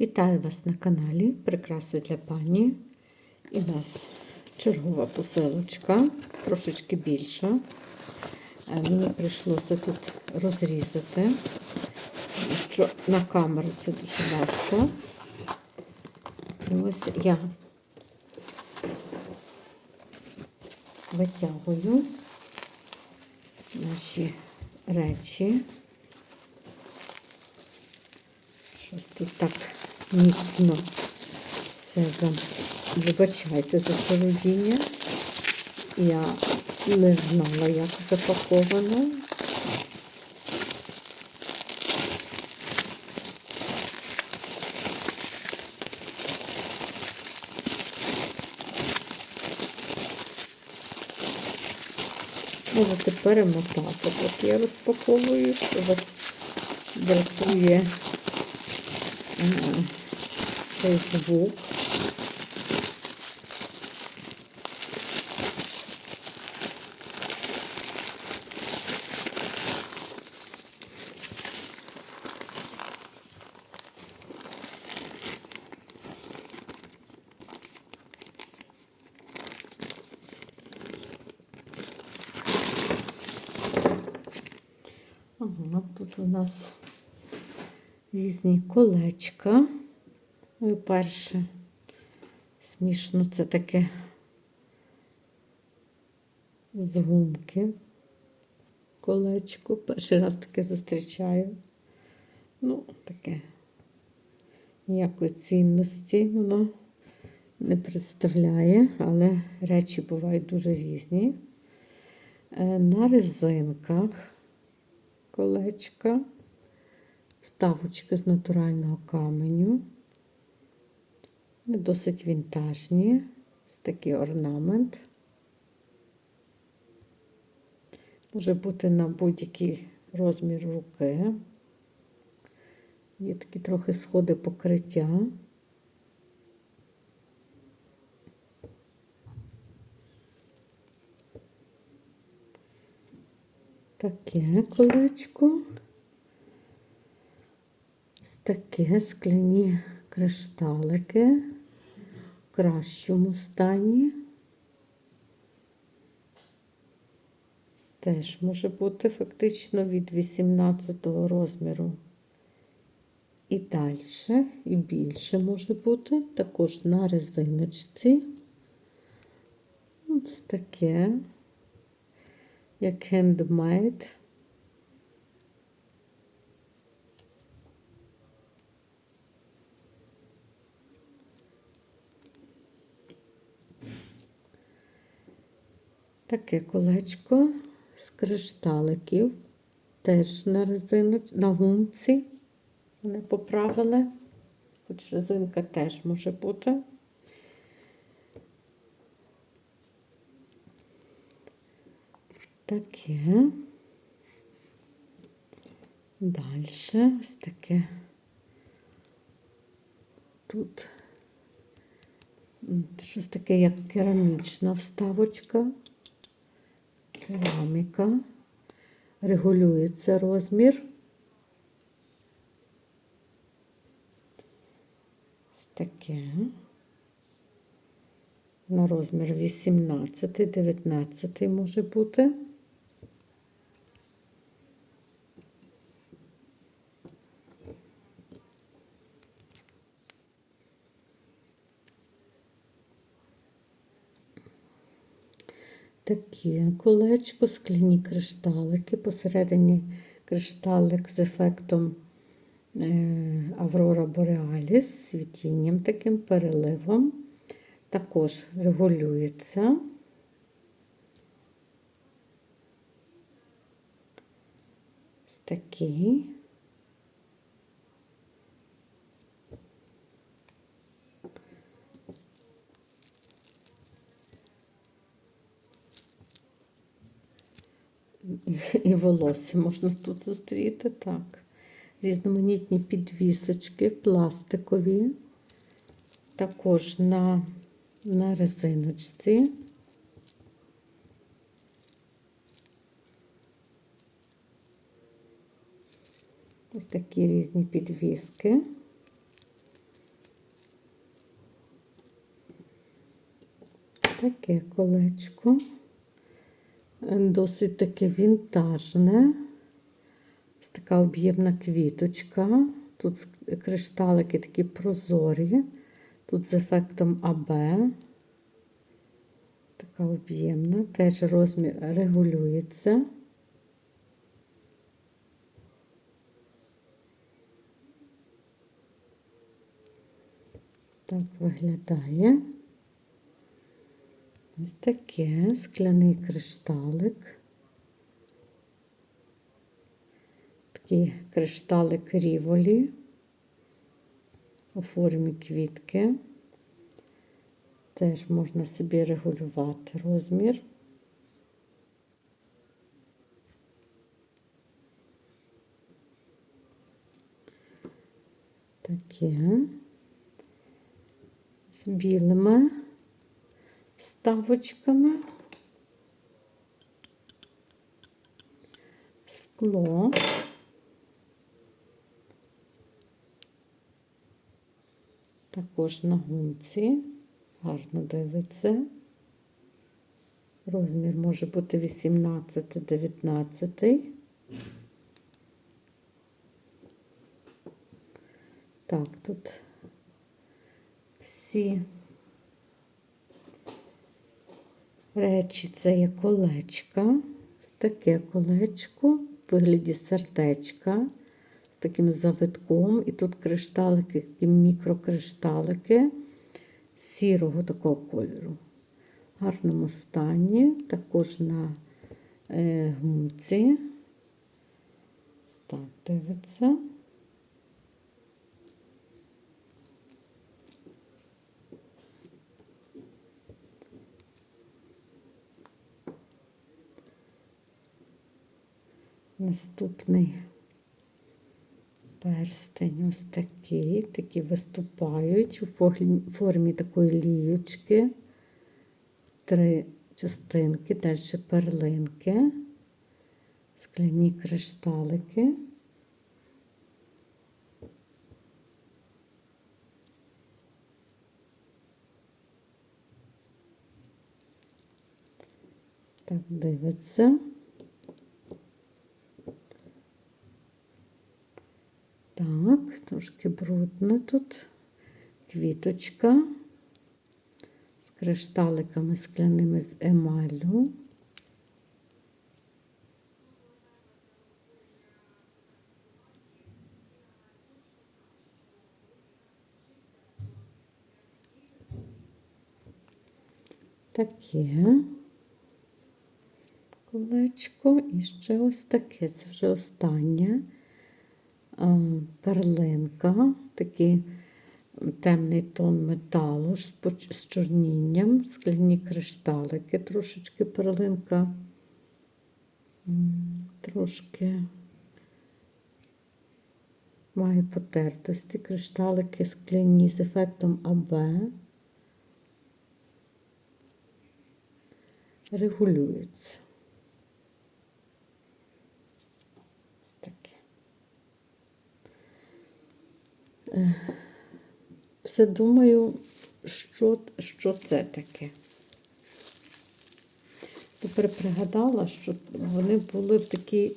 Вітаю вас на каналі Прикраси для пані. І в нас чергова посилочка, трошечки більша. Е, Мені прийшлося тут розрізати, що на камеру це дуже важко. І ось я витягую наші речі. Щось тут так міцно все за... Вибачайте за шарудіння. Я не знала, як запаковано. Можете перемотати, поки я розпаковую, що вас дратує цей. Ага, тут у нас різні колечка. Ну і перше, смішно, це таке з гумки. Колечко. Перший раз таке зустрічаю. Ну, таке ніякої цінності воно не представляє, але речі бувають дуже різні. Е, На резинках колечка, вставочки з натурального каменю. Досить вінтажні, ось такий орнамент. Може бути на будь-який розмір руки. Є такі трохи сходи покриття. Таке колечко. Ось таке скляні кришталики кращому стані. Теж може бути фактично від 18 розміру. І далі, і більше може бути. Також на резиночці. Ось таке, як хендмейд. Таке колечко з кришталиків. Теж на резиноч... на гумці. Вони поправили. Хоч резинка теж може бути. Таке. Далі ось таке. Тут щось таке, як керамічна вставочка. Кераміка. Регулюється розмір. Ось таке. На розмір 18, 19 може бути. Таке колечко, скляні кришталики. Посередині кришталик з ефектом е, Аврора Бореаліс, світінням таким переливом. Також регулюється. Ось такий. і волосся можна тут зустріти. так. Різноманітні підвісочки, пластикові, також на, на резиночці. Ось такі різні підвіски. Таке колечко. Досить таке вінтажне. Ось така об'ємна квіточка. Тут кришталики такі прозорі. Тут з ефектом АБ. Така об'ємна. Теж розмір регулюється. Так виглядає. Ось таке скляний кришталик. Такий кришталик ріволі у формі квітки. Теж можна собі регулювати розмір. Таке з білими вставочками. Скло. Також на гумці. Гарно дивиться. Розмір може бути 18-19. Так, тут всі речі це є колечка. Ось таке колечко в вигляді сердечка з таким завитком. І тут кришталики, такі мікрокришталики сірого такого кольору. В гарному стані, також на е, гумці. Так, дивиться. Наступний перстень ось такий, такі виступають у формі, такої ліючки. Три частинки, далі перлинки, скляні кришталики. Так, дивиться. Так, трошки брудно тут. Квіточка з кришталиками скляними з емалю. Таке колечко і ще ось таке. Це вже останнє перлинка, такий темний тон металу з чорнінням, скляні кришталики, трошечки перлинка, трошки має потертості, кришталики скляні з ефектом АБ. Регулюються. Ось таке. Все думаю, що, що це таке. Тепер пригадала, що вони були в такій.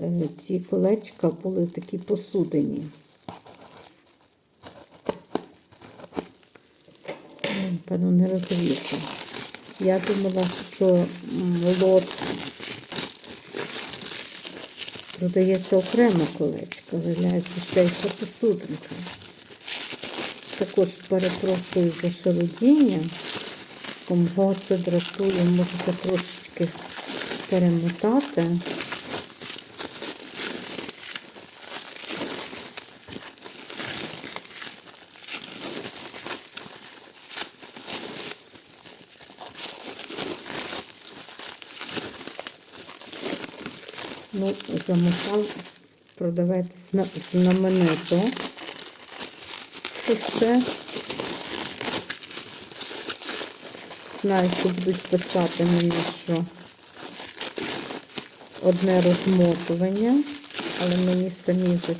е, Ці колечка були в такій посудині. Певно, не розвішав. Я думала, що лот продається окремо колечко, виявляється ще й ця посудинка. Також перепрошую за шародіння. Кого це дратує, можете трошечки перемотати. Ну, замотав продавець знаменито. Це все. Знаю, що будуть писати мені, що одне розмотування, але мені самі вже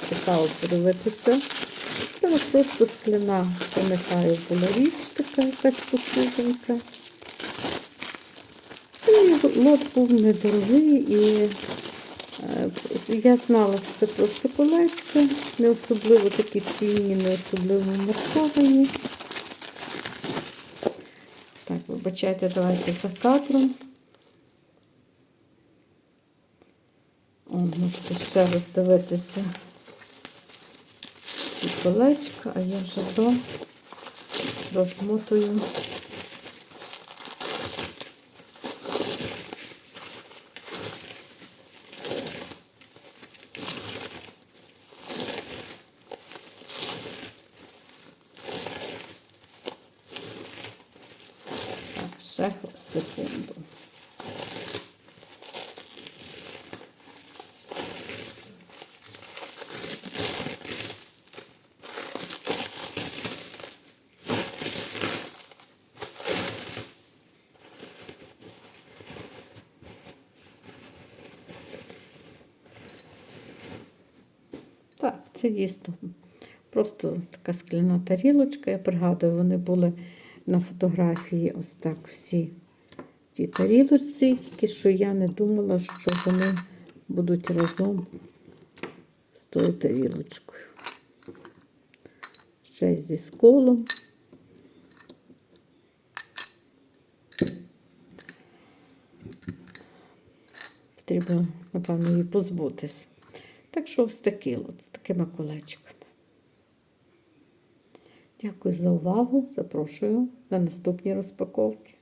подивитися, Це просто скляна, пам'ятаю, була річ така якась посудинка. І лот був недорогий і я знала, що це просто колечко, не особливо такі цінні, не особливо марковані. Так, вибачайте, давайте за кадром. О, можете ще раз дивитися ці а я вже до розмотую. Так, ще секунду. Так, це дійсно просто така скляна тарілочка. Я пригадую, вони були на фотографії ось так всі ті тарілочці, тільки що я не думала, що вони будуть разом з тою тарілочкою. Ще зі сколом. Потрібно, напевно, її позбутись. Так що ось такий от, такими колечками. Дякую за увагу. Запрошую на наступні розпаковки.